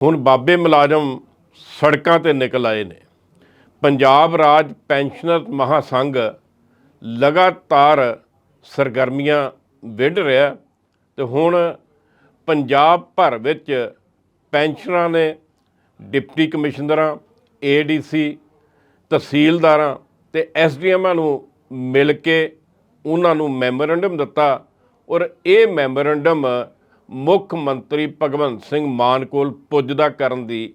ਹੁਣ ਬਾਬੇ ਮੁਲਾਜ਼ਮ ਸੜਕਾਂ ਤੇ ਨਿਕਲ ਆਏ ਨੇ। ਪੰਜਾਬ ਰਾਜ ਪੈਨਸ਼ਨਰ ਮਹਾਸੰਘ ਲਗਾਤਾਰ ਸਰਗਰਮੀਆਂ ਵਿੱਢ ਰਿਹਾ ਤੇ ਹੁਣ ਪੰਜਾਬ ਭਰ ਵਿੱਚ ਪੈਨਸ਼ਨਰਾਂ ਨੇ ਡਿਪਟੀ ਕਮਿਸ਼ਨਰਾਂ ਏਡੀਸੀ ਤਹਿਸੀਲਦਾਰਾਂ ਤੇ ਐਸਡੀਐਮਾਂ ਨੂੰ ਮਿਲ ਕੇ ਉਹਨਾਂ ਨੂੰ ਮੈਮੋਰੈਂਡਮ ਦਿੱਤਾ ਔਰ ਇਹ ਮੈਮੋਰੈਂਡਮ ਮੁੱਖ ਮੰਤਰੀ ਭਗਵੰਤ ਸਿੰਘ ਮਾਨ ਕੋਲ ਪੁੱਜਦਾ ਕਰਨ ਦੀ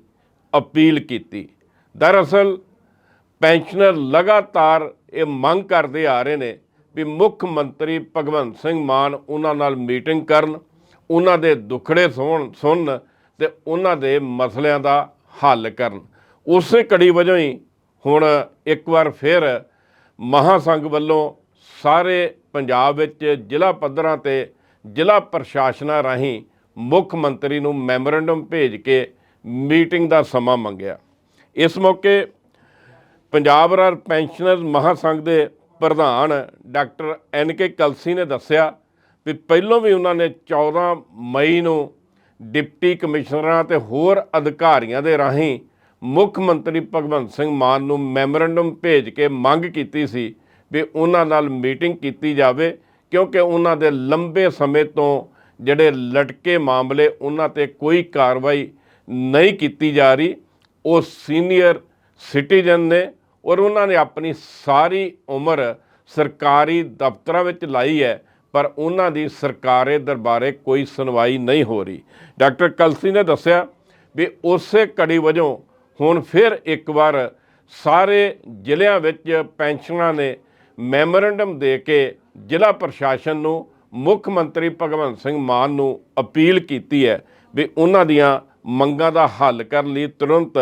ਅਪੀਲ ਕੀਤੀ। ਦਰਅਸਲ, ਪੈਨਸ਼ਨਰ ਲਗਾਤਾਰ ਇਹ ਮੰਗ ਕਰਦੇ ਆ ਰਹੇ ਨੇ ਵੀ ਮੁੱਖ ਮੰਤਰੀ ਭਗਵੰਤ ਸਿੰਘ ਮਾਨ ਉਹਨਾਂ ਨਾਲ ਮੀਟਿੰਗ ਕਰਨ, ਉਹਨਾਂ ਦੇ ਦੁੱਖੜੇ ਸੁਣ, ਸੁਣਨ ਤੇ ਉਹਨਾਂ ਦੇ ਮਸਲਿਆਂ ਦਾ ਹੱਲ ਕਰਨ। ਉਸੇ ਕੜੀ ਵਜੋਂ ਹੀ ਹੁਣ ਇੱਕ ਵਾਰ ਫਿਰ ਮਹਾਸੰਘ ਵੱਲੋਂ ਸਾਰੇ ਪੰਜਾਬ ਵਿੱਚ ਜ਼ਿਲ੍ਹਾ ਪੱਧਰਾਂ ਤੇ ਜ਼ਿਲ੍ਹਾ ਪ੍ਰਸ਼ਾਸਨਾਂ ਰਾਹੀਂ ਮੁੱਖ ਮੰਤਰੀ ਨੂੰ ਮੈਮੋਰੈਂਡਮ ਭੇਜ ਕੇ ਮੀਟਿੰਗ ਦਾ ਸਮਾਂ ਮੰਗਿਆ। ਇਸ ਮੌਕੇ ਪੰਜਾਬ ਰਾਜ ਪੈਨਸ਼ਨਰਜ਼ ਮਹਾਸੰਘ ਦੇ ਪ੍ਰਧਾਨ ਡਾਕਟਰ ਐਨ ਕੇ ਕਲਸੀ ਨੇ ਦੱਸਿਆ ਵੀ ਪਹਿਲੋਂ ਵੀ ਉਹਨਾਂ ਨੇ 14 ਮਈ ਨੂੰ ਡਿਪਟੀ ਕਮਿਸ਼ਨਰਾਂ ਤੇ ਹੋਰ ਅਧਿਕਾਰੀਆਂ ਦੇ ਰਾਹੀਂ ਮੁੱਖ ਮੰਤਰੀ ਭਗਵੰਤ ਸਿੰਘ ਮਾਨ ਨੂੰ ਮੈਮੋਰੈਂਡਮ ਭੇਜ ਕੇ ਮੰਗ ਕੀਤੀ ਸੀ ਵੀ ਉਹਨਾਂ ਨਾਲ ਮੀਟਿੰਗ ਕੀਤੀ ਜਾਵੇ ਕਿਉਂਕਿ ਉਹਨਾਂ ਦੇ ਲੰਬੇ ਸਮੇਂ ਤੋਂ ਜਿਹੜੇ ਲਟਕੇ ਮਾਮਲੇ ਉਹਨਾਂ ਤੇ ਕੋਈ ਕਾਰਵਾਈ ਨਹੀਂ ਕੀਤੀ ਜਾ ਰਹੀ, ਉਹ ਸੀਨੀਅਰ ਸਿਟੀਜ਼ਨ ਨੇ ਔਰ ਉਹਨਾਂ ਨੇ ਆਪਣੀ ਸਾਰੀ ਉਮਰ ਸਰਕਾਰੀ ਦਫ਼ਤਰਾਂ ਵਿੱਚ ਲਾਈ ਹੈ, ਪਰ ਉਹਨਾਂ ਦੀ ਸਰਕਾਰੇ ਦਰਬਾਰੇ ਕੋਈ ਸੁਣਵਾਈ ਨਹੀਂ ਹੋ ਰਹੀ। ਡਾਕਟਰ ਕਲਸੀ ਨੇ ਦੱਸਿਆ ਵੀ ਉਸੇ ਕੜੀ ਵਜੋਂ ਹੁਣ ਫਿਰ ਇੱਕ ਵਾਰ ਸਾਰੇ ਜ਼ਿਲ੍ਹਿਆਂ ਵਿੱਚ ਪੈਨਸ਼ਨਰਾਂ ਨੇ ਮੈਮੋਰੈਂਡਮ ਦੇ ਕੇ ਜ਼ਿਲ੍ਹਾ ਪ੍ਰਸ਼ਾਸਨ ਨੂੰ, ਮੁੱਖ ਮੰਤਰੀ ਭਗਵੰਤ ਸਿੰਘ ਮਾਨ ਨੂੰ ਅਪੀਲ ਕੀਤੀ ਹੈ ਵੀ ਉਹਨਾਂ ਦੀਆਂ ਮੰਗਾਂ ਦਾ ਹੱਲ ਕਰਨ ਲਈ ਤੁਰੰਤ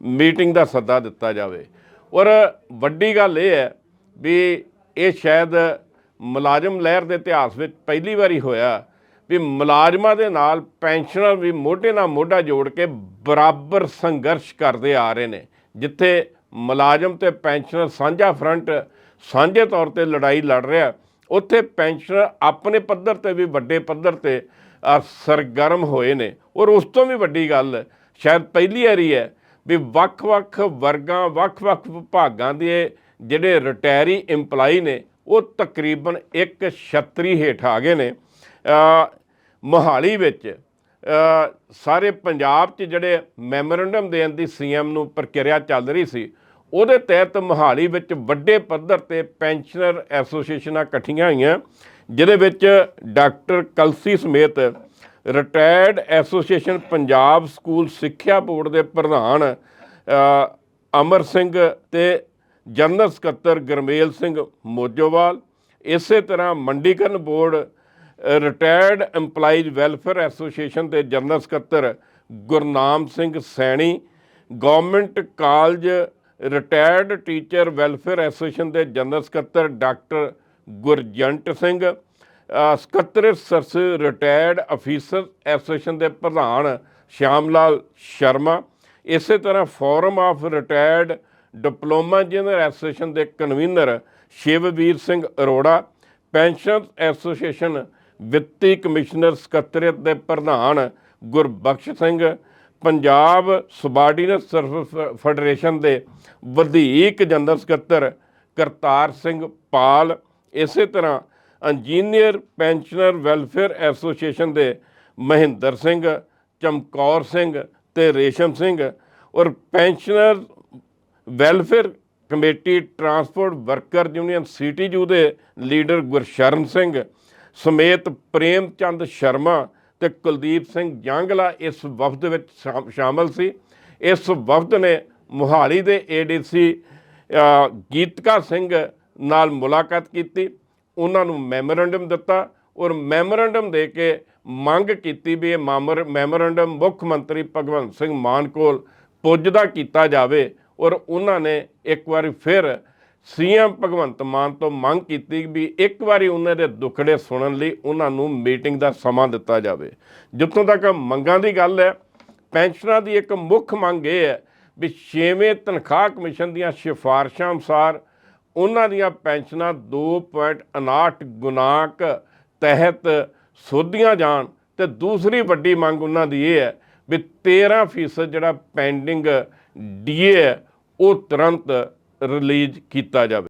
ਮੀਟਿੰਗ ਦਾ ਸੱਦਾ ਦਿੱਤਾ ਜਾਵੇ। ਔਰ ਵੱਡੀ ਗੱਲ ਇਹ ਹੈ ਵੀ ਇਹ ਸ਼ਾਇਦ ਮੁਲਾਜ਼ਮ ਲਹਿਰ ਦੇ ਇਤਿਹਾਸ ਵਿੱਚ ਪਹਿਲੀ ਵਾਰੀ ਹੋਇਆ ਵੀ ਮੁਲਾਜ਼ਮਾਂ ਦੇ ਨਾਲ ਪੈਨਸ਼ਨਰ ਵੀ ਮੋਢੇ ਨਾਲ ਮੋਢਾ ਜੋੜ ਕੇ ਬਰਾਬਰ ਸੰਘਰਸ਼ ਕਰਦੇ ਆ ਰਹੇ ਨੇ, ਜਿੱਥੇ ਮੁਲਾਜ਼ਮ ਤੇ ਪੈਨਸ਼ਨਰ ਸਾਂਝਾ ਫਰੰਟ ਸਾਂਝੇ ਤੌਰ ਤੇ ਲੜਾਈ ਲੜ ਰਿਹਾ। ਉੱਥੇ ਪੈਨਸ਼ਨਰ ਆਪਣੇ ਪੱਧਰ ਤੇ ਵੀ ਵੱਡੇ ਪੱਧਰ ਤੇ ਸਰਗਰਮ ਹੋਏ ਨੇ। ਔਰ ਉਸ ਤੋਂ ਵੀ ਵੱਡੀ ਗੱਲ, ਸ਼ਾਇਦ ਪਹਿਲੀ ਵਾਰੀ ਹੈ ਵੀ ਵੱਖ-ਵੱਖ ਵਰਗਾਂ, ਵੱਖ-ਵੱਖ ਵਿਭਾਗਾਂ ਦੇ ਜਿਹੜੇ ਰਿਟਾਇਰੀ EMPLOYE ਨੇ, ਉਹ ਤਕਰੀਬਨ ਇੱਕ ਛਤਰੀ ਹੇਠ ਆ ਗਏ ਨੇ। ਮੋਹਾਲੀ ਵਿੱਚ ਸਾਰੇ ਪੰਜਾਬ 'ਚ ਜਿਹੜੇ ਮੈਮੋਰੈਂਡਮ ਦੇਣ ਦੀ ਸੀਐਮ ਨੂੰ ਪ੍ਰਕਿਰਿਆ ਚੱਲ ਰਹੀ ਸੀ ਉਹਦੇ ਤਹਿਤ ਮੋਹਾਲੀ ਵਿੱਚ ਵੱਡੇ ਪੱਧਰ ਤੇ ਪੈਨਸ਼ਨਰ ਐਸੋਸੀਏਸ਼ਨਾਂ ਇਕੱਠੀਆਂ ਹੋਈਆਂ, ਜਿਹਦੇ ਵਿੱਚ ਡਾਕਟਰ ਕਲਸੀ ਸਮੇਤ ਰਿਟਾਇਰਡ ਐਸੋਸੀਏਸ਼ਨ ਪੰਜਾਬ ਸਕੂਲ ਸਿੱਖਿਆ ਬੋਰਡ ਦੇ ਪ੍ਰਧਾਨ ਅਮਰ ਸਿੰਘ ਤੇ ਜਨਰਲ ਸਕੱਤਰ ਗਰਮੇਲ ਸਿੰਘ ਮੋਜੋਵਾਲ। ਇਸੇ ਤਰ੍ਹਾਂ ਮੰਡੀਕਰਨ board retired EMPLOYEES welfare association ਦੇ ਜਨਰਲ ਸਕੱਤਰ Gurnam Singh Saini, government college retired teacher welfare association ਦੇ ਜਨਰਲ ਸਕੱਤਰ ਡਾਕਟਰ ਗੁਰਜੰਟ ਸਿੰਘ ਸਕੱਤਰ ਸਰਸ ਰਿਟਾਇਰਡ ਅਫੀਸਰ ਐਸੋਸੀਏਸ਼ਨ ਦੇ ਪ੍ਰਧਾਨ ਸ਼ਿਆਮ ਲਾਲ ਸ਼ਰਮਾ, ਇਸੇ ਤਰ੍ਹਾਂ forum of retired diploma engineer association ਦੇ convener Shivveer Singh Arora pension association ਵਿੱਤੀ ਕਮਿਸ਼ਨਰ ਸਕੱਤਰੇਤ ਦੇ ਪ੍ਰਧਾਨ Gurbakhsh Singh Punjab subordinate service federation ਦੇ ਵਧੀਕ ਜਨਰਲ ਸਕੱਤਰ ਕਰਤਾਰ ਸਿੰਘ ਪਾਲ ਇਸੇ ਤਰ੍ਹਾਂ ਇੰਜੀਨੀਅਰ ਪੈਨਸ਼ਨਰ ਵੈਲਫੇਅਰ ਐਸੋਸੀਏਸ਼ਨ ਦੇ ਮਹਿੰਦਰ ਸਿੰਘ, ਚਮਕੌਰ ਸਿੰਘ ਤੇ ਰੇਸ਼ਮ ਸਿੰਘ ਔਰ pensioner welfare committee transport worker union CTU ਦੇ ਲੀਡਰ ਗੁਰਸ਼ਰਨ ਸਿੰਘ, ਸਮੇਤ ਪ੍ਰੇਮ ਚੰਦ ਸ਼ਰਮਾ ਤੇ ਕੁਲਦੀਪ ਸਿੰਘ ਜਾਂਗਲਾ ਇਸ ਵਫਦ ਵਿੱਚ ਸ਼ਾ- ਸ਼ਾਮਲ ਸੀ। ਇਸ ਵਫਦ ਨੇ ਮੁਹਾਲੀ ਦੇ ਏਡੀਸੀ ਗੀਤਕਾ ਸਿੰਘ ਨਾਲ ਮੁਲਾਕਾਤ ਕੀਤੀ। ਉਹਨਾਂ ਨੂੰ ਮੈਮੋਰੈਂਡਮ ਦਿੱਤਾ ਔਰ ਮੈਮੋਰੈਂਡਮ ਦੇ ਕੇ ਮੰਗ ਕੀਤੀ ਵੀ ਇਹ ਮਾਮਰ- ਮੈਮੋਰੈਂਡਮ ਮੁੱਖ ਮੰਤਰੀ ਭਗਵੰਤ ਸਿੰਘ ਮਾਨ ਕੋਲ ਪੁੱਜਦਾ ਕੀਤਾ ਜਾਵੇ ਔਰ ਉਹਨਾਂ ਨੇ ਇੱਕ ਵਾਰੀ ਫਿਰ ਸੀਐਮ ਭਗਵੰਤ ਮਾਨ ਤੋਂ ਮੰਗ ਕੀਤੀ ਵੀ ਇੱਕ ਵਾਰੀ ਉਹਨਾਂ ਦੇ ਦੁੱਖੜੇ ਸੁਣਨ ਲਈ ਉਹਨਾਂ ਨੂੰ ਮੀਟਿੰਗ ਦਾ ਸਮਾਂ ਦਿੱਤਾ ਜਾਵੇ। ਜਿੱਥੋਂ ਤੱਕ ਮੰਗਾਂ ਦੀ ਗੱਲ ਹੈ, ਪੈਨਸ਼ਨਾਂ ਦੀ ਇੱਕ ਮੁੱਖ ਮੰਗ ਇਹ ਹੈ ਵੀ ਛੇਵੇਂ ਤਨਖਾਹ ਕਮਿਸ਼ਨ ਦੀਆਂ ਸਿਫਾਰਸ਼ਾਂ ਅਨੁਸਾਰ ਉਹਨਾਂ ਦੀਆਂ ਪੈਨਸ਼ਨਾਂ 2.59 ਗੁਣਾਕ ਤਹਿਤ ਸੋਧੀਆਂ ਜਾਣ ਤੇ ਦੂਸਰੀ ਵੱਡੀ ਮੰਗ ਉਹਨਾਂ ਦੀ ਇਹ ਹੈ ਵੀ 13% ਜਿਹੜਾ ਪੈਂਡਿੰਗ ਡੀਏ ਹੈ, ਉਹ ਤੁਰੰਤ ਰਿਲੀਜ਼ ਕੀਤਾ ਜਾਵੇ।